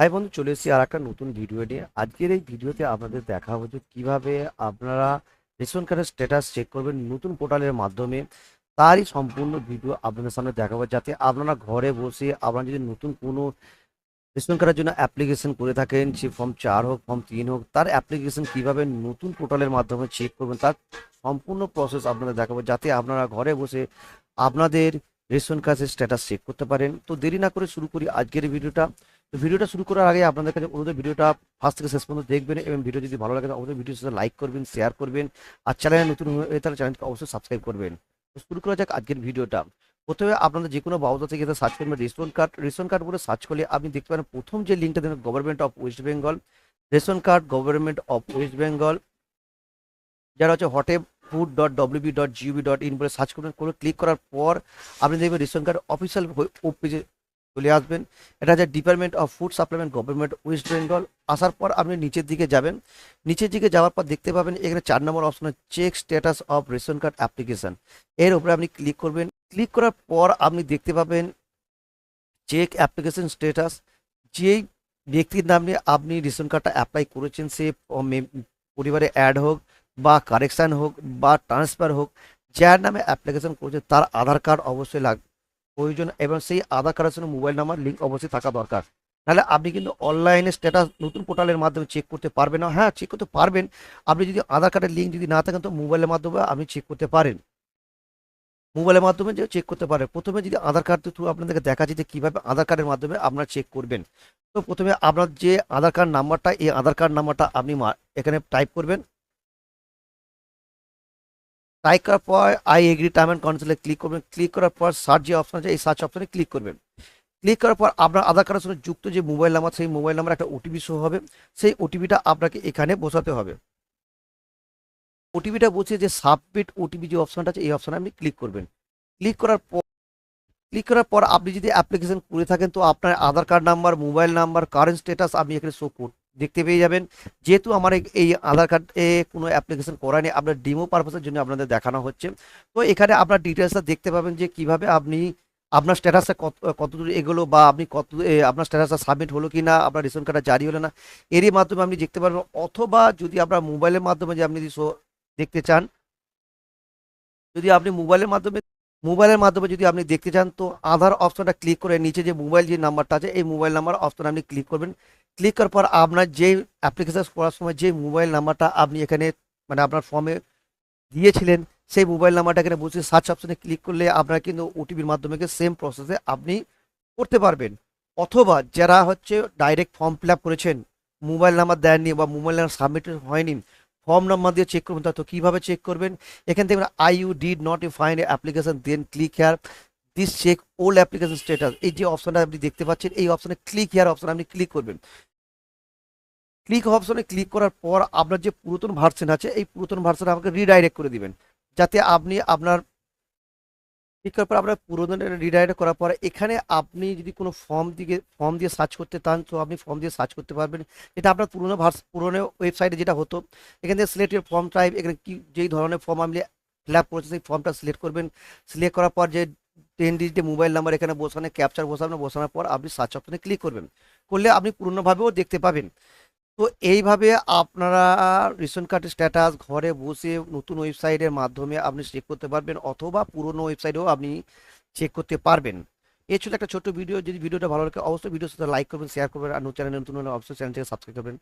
High বন্ধু, চলে এসেছি আর একটা নতুন ভিডিও নিয়ে। আজকের এই ভিডিওতে আপনাদের দেখাবো যে কীভাবে আপনারা রেশন কার্ডের স্ট্যাটাস চেক করবেন নতুন পোর্টালের মাধ্যমে। তারই সম্পূর্ণ ভিডিও আপনাদের সামনে দেখাবো যাতে আপনারা ঘরে বসে আপনারা যদি নতুন কোনো রেশন কার্ডের জন্য অ্যাপ্লিকেশন করে থাকেন, সে ফর্ম চার হোক ফর্ম তিন হোক, তার অ্যাপ্লিকেশন কীভাবে নতুন পোর্টালের মাধ্যমে চেক করবেন, তার সম্পূর্ণ প্রসেস আপনাদের দেখাবো যাতে আপনারা ঘরে বসে আপনাদের রেশন কার্ডের স্ট্যাটাস চেক করতে পারেন। তো দেরি না করে শুরু করি আজকের ভিডিওটা। তো ভিডিওটা শুরু করার আগে আপনাদের কাছে অনুরোধ, ভিডিওটা ফার্স্ট থেকে শেষ পর্যন্ত দেখবেন এবং ভিডিও যদি ভালো লাগে অবশ্যই ভিডিওর সাথে লাইক করবেন শেয়ার করবেন আর চ্যানেলে নতুন হয়ে তাহলে চ্যানেলকে অবশ্যই সাবস্ক্রাইব করবেন। তো শুরু করা যাক আজকের ভিডিওটা। প্রথমে আপনাদের যে কোনো ব্রাউজার থেকে সার্চ করবেন রেশন কার্ড। রেশন কার্ড বলে সার্চ করলে আপনি দেখতে পারেন প্রথম যে লিঙ্কটা দেবেন government of West Bengal ration card government of West Bengal যারা হচ্ছে হটে food dot WB dot GOV dot in বলে সার্চ করবেন করে ক্লিক করার পর আপনি দেখবেন রেশন কার্ড অফিসিয়াল ওয়েব পেজে চলে আসবেন। এটা হচ্ছে department of food supplement government West Bengal আসার পর আপনি নিচের দিকে যাবেন। নিচের দিকে যাওয়ার পর দেখতে পাবেন, এখানে চার নম্বর অপশনে check status of ration card application এর উপরে আপনি ক্লিক করবেন। ক্লিক করার পর আপনি দেখতে পাবেন চেক অ্যাপ্লিকেশন স্ট্যাটাস যেই ব্যক্তির নামে আপনি রেশন কার্ডটা অ্যাপ্লাই করেছেন, সে পরিবারে অ্যাড হোক বা কারেকশান হোক বা ট্রান্সফার হোক, যার নামে অ্যাপ্লিকেশন করেছে, তার আধার কার্ড অবশ্যই লাগ প্রয়োজন এবং সেই আধার কার্ডের সঙ্গে মোবাইল নাম্বার লিঙ্ক অবশ্যই থাকা দরকার। তাহলে আপনি কিন্তু অনলাইনে স্ট্যাটাস নতুন পোর্টালের মাধ্যমে চেক করতে পারবেন না। হ্যাঁ চেক করতে পারবেন। আপনি যদি আধার কার্ডের লিঙ্ক যদি না থাকেন, তো মোবাইলের মাধ্যমে আপনি চেক করতে পারেন। মোবাইলের মাধ্যমে যে চেক করতে পারেন। প্রথমে যদি আধার কার্ড থ্রু আপনাদেরকে দেখা যেতে কীভাবে আধার কার্ডের মাধ্যমে আপনারা চেক করবেন। তো প্রথমে আপনার যে আধার কার্ড নাম্বারটা, এই আধার কার্ড নাম্বারটা আপনি এখানে টাইপ করবেন। টাইপ করার পর আই এগ্রি টার্ম অ্যান্ড কন্ডিশনে ক্লিক করবেন। ক্লিক করার পর সার্চ যে অপশন আছে, এই সার্চ অপশনে ক্লিক করবেন। ক্লিক করার পর আপনার আধার কার্ডের সঙ্গে যুক্ত যে মোবাইল নাম্বার সেই মোবাইল নাম্বার একটা ওটিপি শো হবে। সেই ওটিপিটা আপনাকে এখানে বসাতে হবে। ওটিপিটা বসিয়ে যে সাবমিট ওটিপি যে অপশনটা আছে, এই অপশানে আপনি ক্লিক করবেন। ক্লিক করার পর ক্লিক করার পর আপনি যদি অ্যাপ্লিকেশন করে থাকেন, তো আপনার Aadhaar card number mobile number current status আপনি এখানে শো করুন দেখতে পেয়ে যাবেন। যেহেতু আমার এই- আধার কার্ডে কোনো অ্যাপ্লিকেশন করা নেই আপনার ডিমো পারপাসের জন্য আপনাদের দেখানো হচ্ছে। তো এখানে আপনার ডিটেলসটা দেখতে পাবেন যে কীভাবে আপনি আপনার স্ট্যাটাসটা কত, কতদূর এগোলো বা আপনি কত আপনার স্ট্যাটাসটা সাবমিট হলো কি না আপনার রেশন কার্ডটা জারি হলো না, এরই মাধ্যমে আপনি দেখতে পারবেন। অথবা যদি আপনার মোবাইলের মাধ্যমে যে আপনি যদি দেখতে চান, যদি আপনি মোবাইলের মাধ্যমে মোবাইলের মাধ্যমে যদি আপনি দেখতে চান, তো আধার অপশনটা ক্লিক করে নিচে যে মোবাইল যে নাম্বারটা আছে, এই মোবাইল নাম্বার অপশন আপনি ক্লিক করবেন। ক্লিক করার পর আপনার যে অ্যাপ্লিকেশন করার সময় যে মোবাইল নাম্বারটা আপনি এখানে মানে আপনার ফর্মে দিয়েছিলেন, সেই মোবাইল নাম্বারটা এখানে বসে সার্চ অপশনে ক্লিক করলে আপনার কিন্তু ওটিপির মাধ্যমে সেম প্রসেসে আপনি করতে পারবেন। অথবা যারা হচ্ছে ডাইরেক্ট ফর্ম ফিল করেছেন, মোবাইল নাম্বার দেননি বা মোবাইল নাম্বার সাবমিট হয়নি ফর্ম নাম্বার দিয়ে চেক করবেন তো কীভাবে চেক করবেন? এখান থেকে I you did not you find application then click here this check old application status এই যে অপশনটা আপনি দেখতে পাচ্ছেন, এই অপশনে ক্লিক হেয়ার অপশন আপনি ক্লিক করবেন। ক্লিক অপশনে ক্লিক করার পর আপনার যে পুরাতন ভার্সন আছে, এই পুরাতন ভার্সন আমাকে রিডাইরেক্ট করে দিবেন। যাতে আপনি আপনার ক্লিক করার পর আপনার পুরাতন রিডাইরেক্ট করার পর এখানে আপনি যদি কোনো ফর্ম দিকে ফর্ম দিয়ে সার্চ করতে চান, তো আপনি ফর্ম দিয়ে সার্চ করতে পারবেন। এটা আপনার পুরোনো ভার্স পুরোনো ওয়েবসাইটে যেটা হতো, এখান থেকে সিলেক্ট ফর্ম টাইপ এখানে কি, যেই ধরনের ফর্ম আপনি ফিল আপ করেছেন, সেই ফর্মটা সিলেক্ট করবেন। সিলেক্ট করার পর যে টেন ডিজিটের মোবাইল নাম্বার এখানে বসানো ক্যাপচার বসানো, বসানোর পর আপনি সার্চ অপশনে ক্লিক করবেন। করলে আপনি পুরোনোভাবেও দেখতে পাবেন। তো এইভাবে আপনারা রেশন কার্ডের স্ট্যাটাস ঘরে বসে নতুন ওয়েবসাইটের মাধ্যমে আপনি চেক করতে পারবেন অথবা পুরনো ওয়েবসাইটেও আপনি চেক করতে পারবেন। এ ছিল একটা ছোট্ট ভিডিও যদি ভিডিওটা ভালো লাগে অবশ্যই ভিডিও সাথে লাইক করবেন শেয়ার করবেন, আর নতুন চ্যানেল নতুন অবশ্যই চ্যানেলটিকে সাবস্ক্রাইব করবেন।